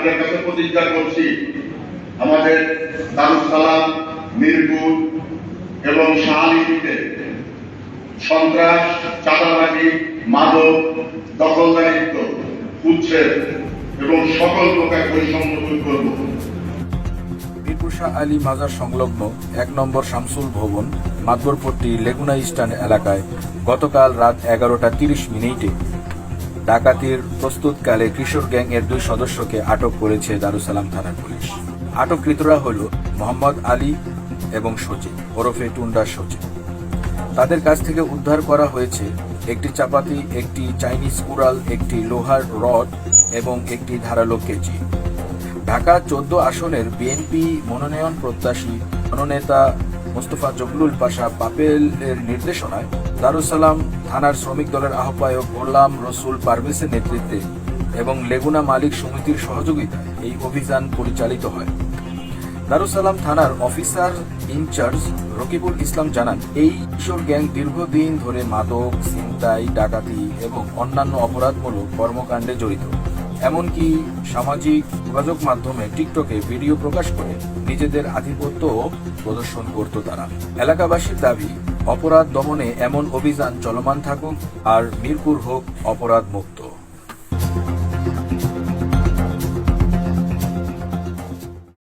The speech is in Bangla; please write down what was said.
আপনাদের কাছে প্রতিজ্ঞা করছি, আমাদের দারুস সালাম মিরপুর এবং শাহালিতে সন্ত্রাস, চাঁদাবাজি, মাদক, দখলদারিত্ব, উচ্ছেদ এবং সকল প্রকার বৈষম্য দূর করব। মিরপুরশাহ আলী মাজার সংলগ্ন এক নম্বর শামসুল ভবন, মাদবরপট্টি লেগুনা ইস্টার্ন এলাকায় গতকাল রাত এগারোটা তিরিশ মিনিটে ডাকাতির প্রস্তুতকালে কিশোর গ্যাং এর দুই সদস্যকে আটক করেছে দারুসালাম থানার পুলিশ। আটককৃতরা হল মোহাম্মদ আলী এবং সচিন, ওরফে টুন্ডা সচিন। তাদের কাছ থেকে উদ্ধার করা হয়েছে একটি চাপাতি, একটি চাইনিজ কুড়াল, একটি লোহার রড এবং একটি ধারালো কেচি ঢাকা চোদ্দ আসনের বিএনপি মনোনয়ন প্রত্যাশী জননেতা মোস্তফা জগলুল পাশা পাপেলের নির্দেশনায় দারুসালাম থানার শ্রমিক দলের আহ্বায়ক গোলাম রসুল পারভেসের নেতৃত্বে এবং লেগুনা মালিক সমিতির সহযোগিতায় এই অভিযান পরিচালিত হয়। দারুসালাম থানার অফিসার ইনচার্জ রকিবুল ইসলাম জানান, এই কিশোর গ্যাং দীর্ঘদিন ধরে মাদক, ছিনতাই, ডাকাতি এবং অন্যান্য অপরাধমূলক কর্মকাণ্ডে জড়িত। এমনকি সামাজিক যোগাযোগ মাধ্যমে টিকটকে ভিডিও প্রকাশ করে নিজেদের আধিপত্য প্রদর্শন করত তারা। এলাকাবাসীর দাবি, অপরাধ দমনে এমন অভিযান চলমান থাকুক আর মিরপুর হোক অপরাধ মুক্ত